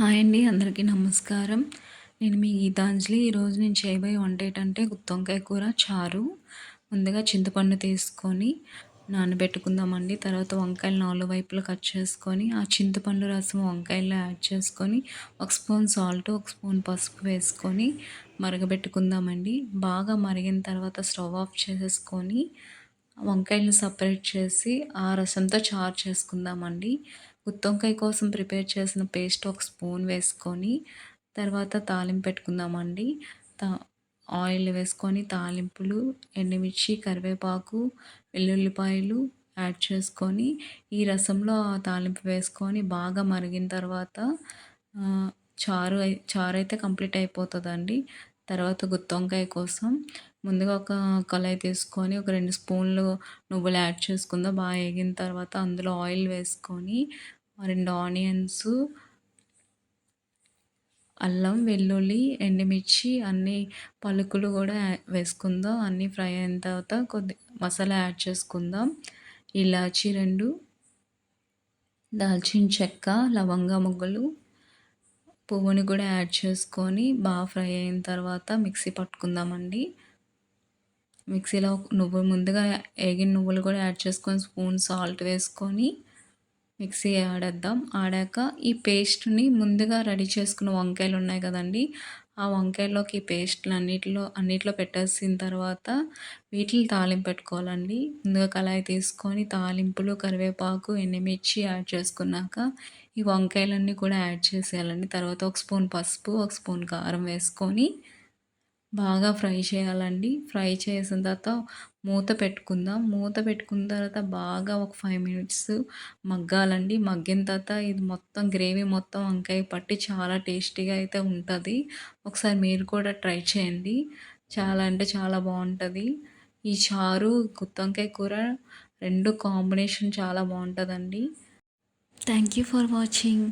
Hi అండి అందరికీ నమస్కారం. నేను మీ గీతాంజలి. ఈరోజు నేను చేయబోయే వంట ఏంటంటే గుత్తొంకాయ కూర చారు. ముందుగా చింతపండు తీసుకొని నానబెట్టుకుందామండి. తర్వాత వంకాయలు నాలుగు వైపులు కట్ చేసుకొని ఆ చింతపండు రసం వంకాయల్లో యాడ్ చేసుకొని ఒక స్పూన్ సాల్ట్ ఒక స్పూన్ పసుపు వేసుకొని మరగబెట్టుకుందామండి. బాగా మరిగిన తర్వాత స్టవ్ ఆఫ్ చేసేసుకొని వంకాయలను సపరేట్ చేసి ఆ రసంతో చారు చేసుకుందామండి. గుత్తొంకాయ కోసం ప్రిపేర్ చేసిన పేస్ట్ ఒక స్పూన్ వేసుకొని తర్వాత తాలింపు పెట్టుకుందామండి. తా ఆయిల్ వేసుకొని తాలింపులు ఎండుమిర్చి కరివేపాకు వెల్లుల్లిపాయలు యాడ్ చేసుకొని ఈ రసంలో ఆ తాలింపు వేసుకొని బాగా మరిగిన తర్వాత చారు చారు అయితే కంప్లీట్ అయిపోతుందండి. తర్వాత గుత్తొంకాయ కోసం ముందుగా ఒక కళాయి తీసుకొని ఒక రెండు స్పూన్లు నువ్వులు యాడ్ చేసుకుందాం. బాగా వేగిన తర్వాత అందులో ఆయిల్ వేసుకొని రెండు ఆనియన్స్ అల్లం వెల్లుల్లి ఎండుమిర్చి అన్ని పలుకులు కూడా వేసుకుందాం. అన్నీ ఫ్రై అయిన తర్వాత కొద్ది మసాలా యాడ్ చేసుకుందాం. ఇలాచి రెండు దాల్చిన చెక్క లవంగ ముగ్గులు పువ్వుని కూడా యాడ్ చేసుకొని బాగా ఫ్రై అయిన తర్వాత మిక్సీ పట్టుకుందామండి. మిక్సీలో నువ్వు ముందుగా ఏగిన నువ్వులు కూడా యాడ్ చేసుకొని స్పూన్ సాల్ట్ వేసుకొని మిక్సీ ఆడేద్దాం. ఆడాక ఈ పేస్ట్ని ముందుగా రెడీ చేసుకున్న వంకాయలు ఉన్నాయి కదండి ఆ వంకాయలోకి పేస్ట్లు అన్నిటిలో అన్నిట్లో పెట్టేసిన తర్వాత వీటిని తాలింపు పెట్టుకోవాలండి. ముందుగా కళాయి తీసుకొని తాలింపులు కరివేపాకు ఎండుమిర్చి యాడ్ చేసుకున్నాక ఈ వంకాయలన్నీ కూడా యాడ్ చేసేయాలండి. తర్వాత ఒక స్పూన్ పసుపు ఒక స్పూన్ కారం వేసుకొని బాగా ఫ్రై చేయాలండి. ఫ్రై చేసిన తర్వాత మూత పెట్టుకుందాం. మూత పెట్టుకున్న తర్వాత బాగా ఒక ఫైవ్ మినిట్స్ మగ్గాలండి. మగ్గిన తర్వాత ఇది మొత్తం గ్రేవీ మొత్తం వంకాయ పట్టి చాలా టేస్టీగా అయితే ఉంటుంది. ఒకసారి మీరు కూడా ట్రై చేయండి. చాలా అంటే చాలా బాగుంటుంది. ఈ చారు గుత్తొంకాయ కూర రెండు కాంబినేషన్ చాలా బాగుంటుందండి. Thank you for watching